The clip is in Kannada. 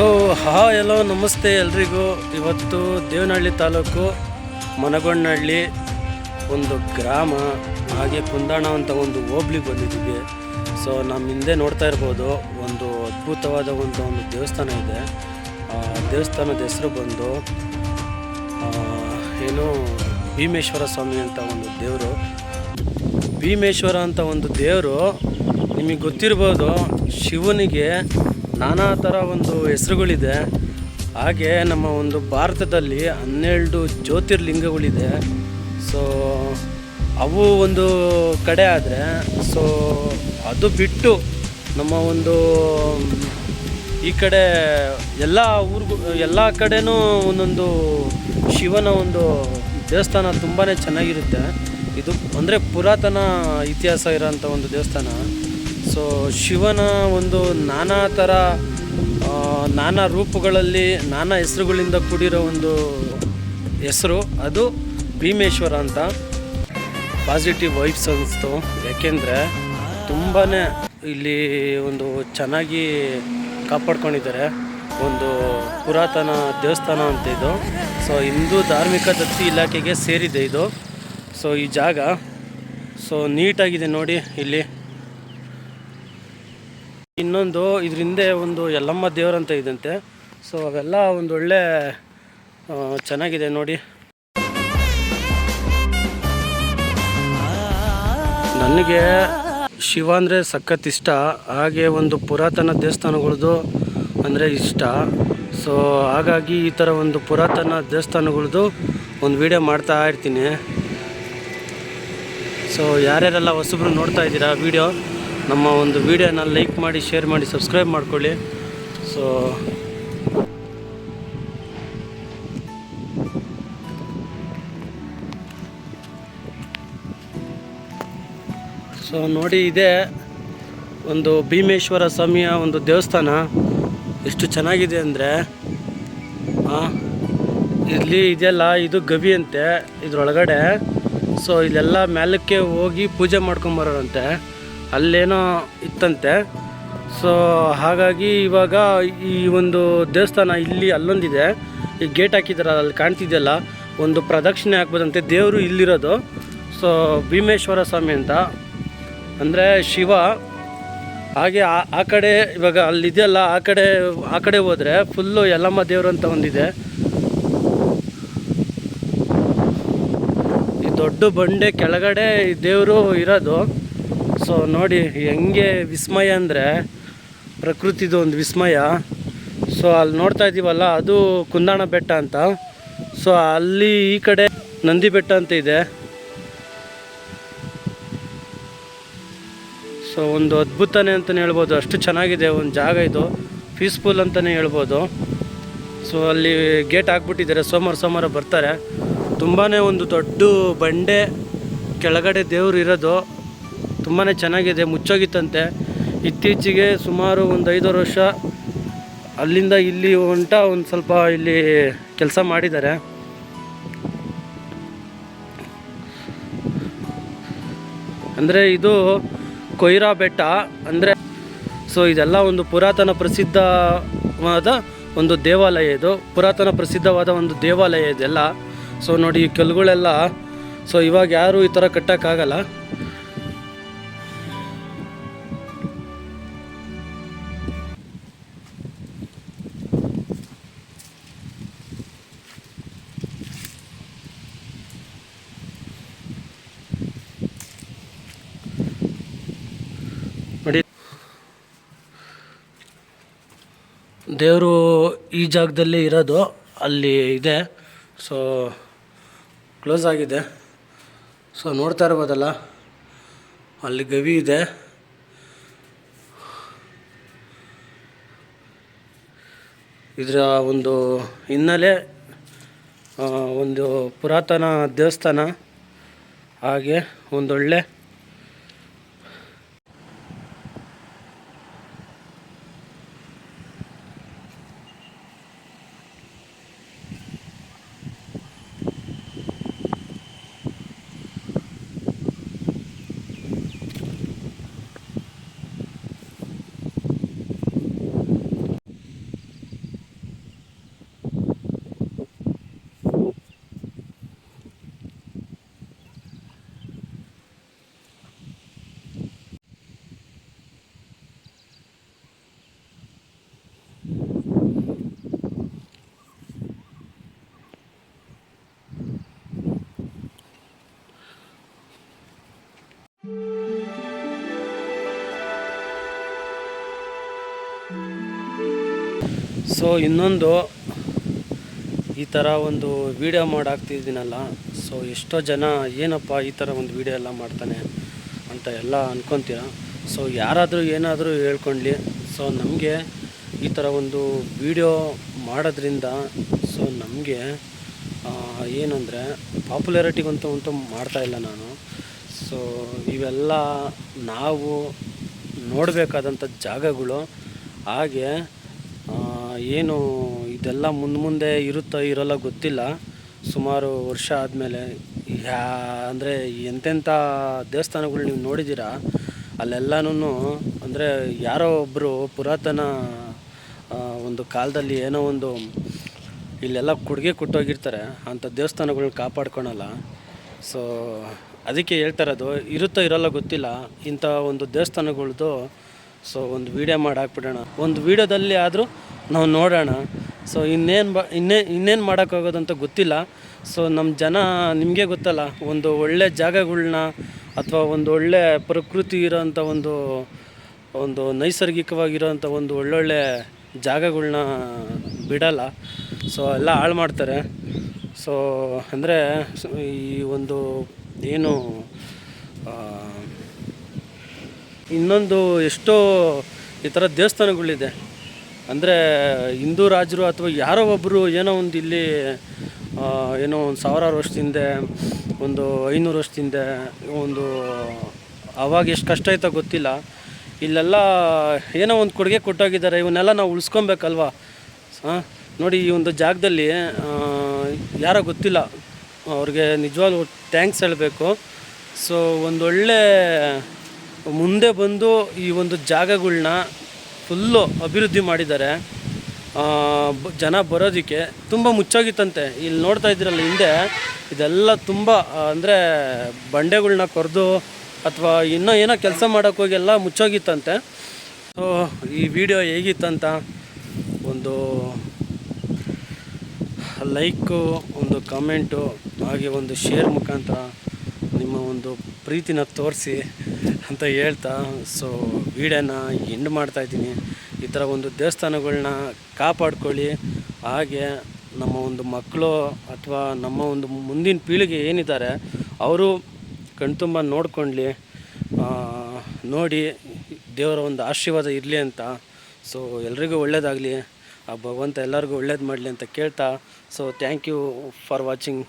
ಹಾ, ಎಲ್ಲೋ, ನಮಸ್ತೆ ಎಲ್ರಿಗೂ. ಇವತ್ತು ದೇವನಹಳ್ಳಿ ತಾಲೂಕು ಮನಗೊಂಡನಹಳ್ಳಿ ಒಂದು ಗ್ರಾಮ, ಹಾಗೆ ಕುಂದಾಣ ಅಂತ ಒಂದು ಹೋಬ್ಳಿಗೆ ಬಂದಿದ್ದೀವಿ ಸೊ ನಮ್ಮ ಹಿಂದೆ ನೋಡ್ತಾ ಇರ್ಬೋದು, ಒಂದು ಅದ್ಭುತವಾದ ಒಂದು ಒಂದು ದೇವಸ್ಥಾನ ಇದೆ. ಆ, ದೇವಸ್ಥಾನದ ಹೆಸರು ಬಂದು ಏನು ಭೀಮೇಶ್ವರ ಸ್ವಾಮಿ ಅಂತ ಒಂದು ದೇವರು. ಭೀಮೇಶ್ವರ ಅಂತ ಒಂದು ದೇವರು, ನಿಮಗೆ ಗೊತ್ತಿರ್ಬೋದು, ಶಿವನಿಗೆ ನಾನಾ ಥರ ಒಂದು ಹೆಸರುಗಳಿದೆ. ಹಾಗೆ ನಮ್ಮ ಒಂದು ಭಾರತದಲ್ಲಿ ಹನ್ನೆರಡು ಜ್ಯೋತಿರ್ಲಿಂಗಗಳಿದೆ. ಸೊ ಅವು ಒಂದು ಕಡೆ ಆದರೆ ಸೊ ಅದು ಬಿಟ್ಟು ನಮ್ಮ ಒಂದು, ಈ ಕಡೆ ಎಲ್ಲ ಊರಿಗೂ, ಎಲ್ಲ ಕಡೆನೂ ಒಂದೊಂದು ಶಿವನ ಒಂದು ದೇವಸ್ಥಾನ ತುಂಬಾ ಚೆನ್ನಾಗಿರುತ್ತೆ. ಇದು ಅಂದರೆ ಪುರಾತನ ಇತಿಹಾಸ ಇರೋಂಥ ಒಂದು ದೇವಸ್ಥಾನ. ಸೊ ಶಿವನ ಒಂದು ನಾನಾ ಥರ ನಾನಾ ರೂಪಗಳಲ್ಲಿ, ನಾನಾ ಹೆಸರುಗಳಿಂದ ಕೂಡಿರೋ ಒಂದು ಹೆಸರು. ಅದು ಭೀಮೇಶ್ವರ ಅಂತ. ಪಾಸಿಟಿವ್ ವೈಬ್ಸ್ ಅನಿಸ್ತು ಯಾಕೆಂದರೆ ತುಂಬಾ ಇಲ್ಲಿ ಒಂದು ಚೆನ್ನಾಗಿ ಕಾಪಾಡ್ಕೊಂಡಿದ್ದಾರೆ. ಒಂದು ಪುರಾತನ ದೇವಸ್ಥಾನ ಅಂತ ಇದು. ಸೊ ಹಿಂದೂ ಧಾರ್ಮಿಕ ದತ್ತಿ ಇಲಾಖೆಗೆ ಸೇರಿದೆ ಇದು. ಸೊ ಈ ಜಾಗ, ಸೊ ನೀಟಾಗಿದೆ ನೋಡಿ ಇಲ್ಲಿ. ಇನ್ನೊಂದು ಇದ್ರ ಹಿಂದೆ ಒಂದು ಯಲ್ಲಮ್ಮ ದೇವರಂತ ಇದಂತೆ. ಸೊ ಅವೆಲ್ಲ ಒಂದು ಒಳ್ಳೆ ಆ, ಚೆನ್ನಾಗಿದೆ ನೋಡಿ. ನನಗೆ ಶಿವ ಅಂದರೆ ಸಖತ್ ಇಷ್ಟ. ಹಾಗೆ ಒಂದು ಪುರಾತನ ದೇವಸ್ಥಾನಗಳದ್ದು ಅಂದರೆ ಇಷ್ಟ. ಸೊ ಹಾಗಾಗಿ ಈ ಥರ ಒಂದು ಪುರಾತನ ದೇವಸ್ಥಾನಗಳದ್ದು ಒಂದು ವಿಡಿಯೋ ಮಾಡ್ತಾ ಇರ್ತೀನಿ. ಸೊ ಯಾರ್ಯಾರೆಲ್ಲ ಹೊಸಬ್ರು ನೋಡ್ತಾ ಇದ್ದೀರಾ ವಿಡಿಯೋ ನಮ್ಮ ಒಂದು ವಿಡಿಯೋನ ಲೈಕ್ ಮಾಡಿ, ಶೇರ್ ಮಾಡಿ, ಸಬ್ಸ್ಕ್ರೈಬ್ ಮಾಡ್ಕೊಳ್ಳಿ. ಸೊ ಸೊ ನೋಡಿ ಇದೆ ಒಂದು ಭೀಮೇಶ್ವರ ಸ್ವಾಮಿಯ ಒಂದು ದೇವಸ್ಥಾನ. ಎಷ್ಟು ಚೆನ್ನಾಗಿದೆ ಅಂದರೆ ಇಲ್ಲಿ ಇದೆಲ್ಲ ಇದು ಗವಿ ಅಂತೆ ಇದರೊಳಗಡೆ. ಸೊ ಇಲ್ಲೆಲ್ಲ ಮೇಲಕ್ಕೆ ಹೋಗಿ ಪೂಜೆ ಮಾಡ್ಕೊಂಬರೋರಂತೆ ಅಲ್ಲೇನೋ ಇತ್ತಂತೆ. ಸೊ ಹಾಗಾಗಿ ಇವಾಗ ಈ ಒಂದು ದೇವಸ್ಥಾನ ಇಲ್ಲಿ ಅಲ್ಲೊಂದಿದೆ. ಈ ಗೇಟ್ ಹಾಕಿದಾರಲ್ಲ ಅಲ್ಲಿ ಕಾಣ್ತಿದೆಯಲ್ಲ, ಒಂದು ಪ್ರದಕ್ಷಿಣೆ ಹಾಕ್ಬೋದಂತೆ. ದೇವರು ಇಲ್ಲಿರೋದು. ಸೊ ಭೀಮೇಶ್ವರ ಸ್ವಾಮಿ ಅಂತ. ಅಂದರೆ ಶಿವ. ಹಾಗೆ ಆ ಆ ಕಡೆ ಇವಾಗ ಅಲ್ಲಿದೆಯಲ್ಲ, ಆ ಕಡೆ ಆ ಕಡೆ ಹೋದರೆ ಫುಲ್ಲು ಯಲ್ಲಮ್ಮ ದೇವರು ಅಂತ ಒಂದಿದೆ. ಈ ದೊಡ್ಡ ಬಂಡೆ ಕೆಳಗಡೆ ಈ ದೇವರು ಇರೋದು. ಸೊ ನೋಡಿ, ಹೆಂಗೆ ವಿಸ್ಮಯ ಅಂದರೆ ಪ್ರಕೃತಿದು ಒಂದು ವಿಸ್ಮಯ. ಸೊ ಅಲ್ಲಿ ನೋಡ್ತಾ ಇದ್ದೀವಲ್ಲ, ಅದು ಕುಂದಾಣ ಬೆಟ್ಟ ಅಂತ. ಸೊ ಅಲ್ಲಿ ಈ ಕಡೆ ನಂದಿ ಬೆಟ್ಟ ಅಂತ ಇದೆ. ಸೊ ಒಂದು ಅದ್ಭುತನೇ ಅಂತಲೇ ಹೇಳ್ಬೋದು. ಅಷ್ಟು ಚೆನ್ನಾಗಿದೆ ಒಂದು ಜಾಗ ಇದು. ಪೀಸ್ಫುಲ್ ಅಂತಲೇ ಹೇಳ್ಬೋದು. ಸೊ ಅಲ್ಲಿ ಗೇಟ್ ಹಾಕ್ಬಿಟ್ಟಿದ್ದಾರೆ. ಸೋಮವಾರ ಸೋಮವಾರ ಬರ್ತಾರೆ. ತುಂಬಾ ಒಂದು ದೊಡ್ಡ ಬಂಡೆ ಕೆಳಗಡೆ ದೇವರು ಇರೋದು. ತುಂಬಾ ಚೆನ್ನಾಗಿದೆ, ಮುಚ್ಚೋಗಿತ್ತಂತೆ. ಇತ್ತೀಚೆಗೆ ಸುಮಾರು ಒಂದು ಐದಾರು ವರ್ಷ ಅಲ್ಲಿಂದ ಇಲ್ಲಿ ಹೊಂಟ ಒಂದು ಸ್ವಲ್ಪ ಇಲ್ಲಿ ಕೆಲಸ ಮಾಡಿದ್ದಾರೆ. ಅಂದರೆ ಇದು ಕೊಯ್ರಾ ಬೆಟ್ಟ, ಅಂದರೆ ಸೊ ಇದೆಲ್ಲ ಒಂದು ಪುರಾತನ ಪ್ರಸಿದ್ಧವಾದ ಒಂದು ದೇವಾಲಯ ಇದು. ಪುರಾತನ ಪ್ರಸಿದ್ಧವಾದ ಒಂದು ದೇವಾಲಯ ಇದೆಲ್ಲ. ಸೊ ನೋಡಿ ಈ ಕಲ್ಲುಗಳೆಲ್ಲ ಸೊ ಇವಾಗ ಯಾರೂ ಈ ಥರ ಕಟ್ಟೋಕ್ಕಾಗಲ್ಲ. ದೇವರು ಈ ಜಾಗದಲ್ಲಿ ಇರೋದು ಅಲ್ಲಿ ಇದೆ. ಸೊ ಕ್ಲೋಸ್ ಆಗಿದೆ. ಸೊ ನೋಡ್ತಾ ಇರ್ಬೋದಲ್ಲ, ಅಲ್ಲಿ ಗವಿ ಇದೆ. ಇದರ ಒಂದು ಹಿನ್ನೆಲೆ ಒಂದು ಪುರಾತನ ದೇವಸ್ಥಾನ, ಹಾಗೆ ಒಂದೊಳ್ಳೆ ಸೊ ಇನ್ನೊಂದು ಈ ಥರ ಒಂದು ವಿಡಿಯೋ ಮಾಡಾಕ್ತಿದ್ದೀನಲ್ಲ ಸೊ ಎಷ್ಟೋ ಜನ ಏನಪ್ಪ ಈ ಥರ ಒಂದು ವಿಡಿಯೋ ಎಲ್ಲ ಮಾಡ್ತಾನೆ ಅಂತ ಎಲ್ಲ ಅಂದ್ಕೊತೀರ ಸೊ ಯಾರಾದರೂ ಏನಾದರೂ ಹೇಳ್ಕೊಳ್ಳಿ ಸೊ ನಮಗೆ ಈ ಥರ ಒಂದು ವಿಡಿಯೋ ಮಾಡೋದ್ರಿಂದ ಸೊ ನಮಗೆ ಏನಂದರೆ ಪಾಪ್ಯುಲಾರಿಟಿಗಂತೂ ಅಂತೂ ಮಾಡ್ತಾ ಇಲ್ಲ ನಾನು. ಸೊ ಇವೆಲ್ಲ ನಾವು ನೋಡಬೇಕಾದಂಥ ಜಾಗಗಳು, ಹಾಗೆ ಏನು ಇದೆಲ್ಲ ಮುಂದೆ ಮುಂದೆ ಇರುತ್ತೋ ಇರೋಲ್ಲ ಗೊತ್ತಿಲ್ಲ. ಸುಮಾರು ವರ್ಷ ಆದಮೇಲೆ ಯಾ, ಅಂದರೆ ಎಂತೆಂಥ ದೇವಸ್ಥಾನಗಳು ನೀವು ನೋಡಿದ್ದೀರಾ? ಅಲ್ಲೆಲ್ಲನೂ ಅಂದರೆ ಯಾರೋ ಒಬ್ಬರು ಪುರಾತನ ಒಂದು ಕಾಲದಲ್ಲಿ ಏನೋ ಒಂದು ಇಲ್ಲೆಲ್ಲ ಕೊಡುಗೆ ಕೊಟ್ಟೋಗಿರ್ತಾರೆ. ಅಂಥ ದೇವಸ್ಥಾನಗಳನ್ನ ಕಾಪಾಡ್ಕೊಳಲ್ಲ. ಸೊ, ಅದಕ್ಕೆ ಹೇಳ್ತಾ ಇರೋದು, ಇರುತ್ತೋ ಇರೋಲ್ಲ ಗೊತ್ತಿಲ್ಲ. ಇಂಥ ಒಂದು ದೇವಸ್ಥಾನಗಳ್ದು ಸೊ ಒಂದು ವೀಡಿಯೋ ಮಾಡಿ ಹಾಕ್ಬಿಡೋಣ. ಒಂದು ವೀಡಿಯೋದಲ್ಲಿ ಆದರೂ ನಾವು ನೋಡೋಣ. ಸೊ ಇನ್ನೇನು ಬ ಇನ್ನೇ ಇನ್ನೇನು ಮಾಡೋಕ್ಕಾಗೋದಂತ ಗೊತ್ತಿಲ್ಲ. ಸೊ ನಮ್ಮ ಜನ ನಿಮಗೆ ಗೊತ್ತಲ್ಲ, ಒಂದು ಒಳ್ಳೆ ಜಾಗಗಳನ್ನ ಅಥವಾ ಒಂದು ಒಳ್ಳೆ ಪ್ರಕೃತಿ ಇರೋಂಥ ಒಂದು ಒಂದು ನೈಸರ್ಗಿಕವಾಗಿರೋಂಥ ಒಂದು ಒಳ್ಳೊಳ್ಳೆ ಜಾಗಗಳನ್ನ ಬಿಡಲ್ಲ. ಸೊ ಎಲ್ಲ ಹಾಳು ಮಾಡ್ತಾರೆ. ಸೊ ಅಂದರೆ ಈ ಒಂದು ಏನು ಇನ್ನೊಂದು ಎಷ್ಟೋ ಈ ಥರ ದೇವಸ್ಥಾನಗಳಿದೆ. ಅಂದರೆ ಹಿಂದೂ ರಾಜರು ಅಥವಾ ಯಾರೋ ಒಬ್ಬರು ಏನೋ ಒಂದು ಇಲ್ಲಿ ಏನೋ ಒಂದು ಸಾವಿರಾರು ವರ್ಷದ ಹಿಂದೆ ಒಂದು ಐನೂರು ವರ್ಷದ ಹಿಂದೆ ಒಂದು ಆವಾಗ ಎಷ್ಟು ಕಷ್ಟ ಆಯ್ತೋ ಗೊತ್ತಿಲ್ಲ. ಇಲ್ಲೆಲ್ಲ ಏನೋ ಒಂದು ಕೊಡುಗೆ ಕೊಟ್ಟೋಗಿದ್ದಾರೆ, ಇವನ್ನೆಲ್ಲ ನಾವು ಉಳಿಸ್ಕೊಬೇಕಲ್ವಾ? ಹಾಂ ನೋಡಿ ಈ ಒಂದು ಜಾಗದಲ್ಲಿ ಯಾರೋ ಗೊತ್ತಿಲ್ಲ, ಅವ್ರಿಗೆ ನಿಜವಾಗ್ಲೂ ಥ್ಯಾಂಕ್ಸ್ ಹೇಳಬೇಕು. ಸೊ ಒಂದೊಳ್ಳೆ ಮುಂದೆ ಬಂದು ಈ ಒಂದು ಜಾಗಗಳನ್ನ ಫುಲ್ಲು ಅಭಿವೃದ್ಧಿ ಮಾಡಿದ್ದಾರೆ. ಜನ ಬರೋದಕ್ಕೆ ತುಂಬ ಮುಚ್ಚೋಗಿತ್ತಂತೆ. ಇಲ್ಲಿ ನೋಡ್ತಾ ಇದ್ದೀರಲ್ಲ ಹಿಂದೆ, ಇದೆಲ್ಲ ತುಂಬ, ಅಂದರೆ ಬಂಡೆಗಳನ್ನ ಕೊರೆದು ಅಥವಾ ಇನ್ನೂ ಏನೋ ಕೆಲಸ ಮಾಡೋಕ್ಕೆ ಹೋಗಿ ಎಲ್ಲ ಮುಚ್ಚೋಗಿತ್ತಂತೆ. ಸೊ ಈ ವಿಡಿಯೋ ಹೇಗಿತ್ತಂತ ಒಂದು ಲೈಕು, ಒಂದು ಕಮೆಂಟು, ಹಾಗೆ ಒಂದು ಶೇರ್ ಮುಖಾಂತರ ನಿಮ್ಮ ಒಂದು ಪ್ರೀತಿನ ತೋರಿಸಿ. ಅಂತ ಹೇಳ್ತಾ ಸೊ ವೀಡಿಯೋನ ಎಂಡ್ ಮಾಡ್ತಾಯಿದ್ದೀನಿ ಈ ಥರ ಒಂದು ದೇವಸ್ಥಾನಗಳನ್ನ ಕಾಪಾಡ್ಕೊಳ್ಳಿ. ಹಾಗೆ ನಮ್ಮ ಒಂದು ಮಕ್ಕಳು ಅಥವಾ ನಮ್ಮ ಒಂದು ಮುಂದಿನ ಪೀಳಿಗೆ ಏನಿದ್ದಾರೆ, ಅವರು ಕಣ್ತುಂಬ ನೋಡ್ಕೊಳ್ಳಿ ನೋಡಿ ದೇವರ ಒಂದು ಆಶೀರ್ವಾದ ಇರಲಿ ಅಂತ. ಸೊ ಎಲ್ರಿಗೂ ಒಳ್ಳೇದಾಗಲಿ. ಆ ಭಗವಂತ ಎಲ್ಲರಿಗೂ ಒಳ್ಳೇದು ಮಾಡಲಿ ಅಂತ ಕೇಳ್ತಾ so thank you for watching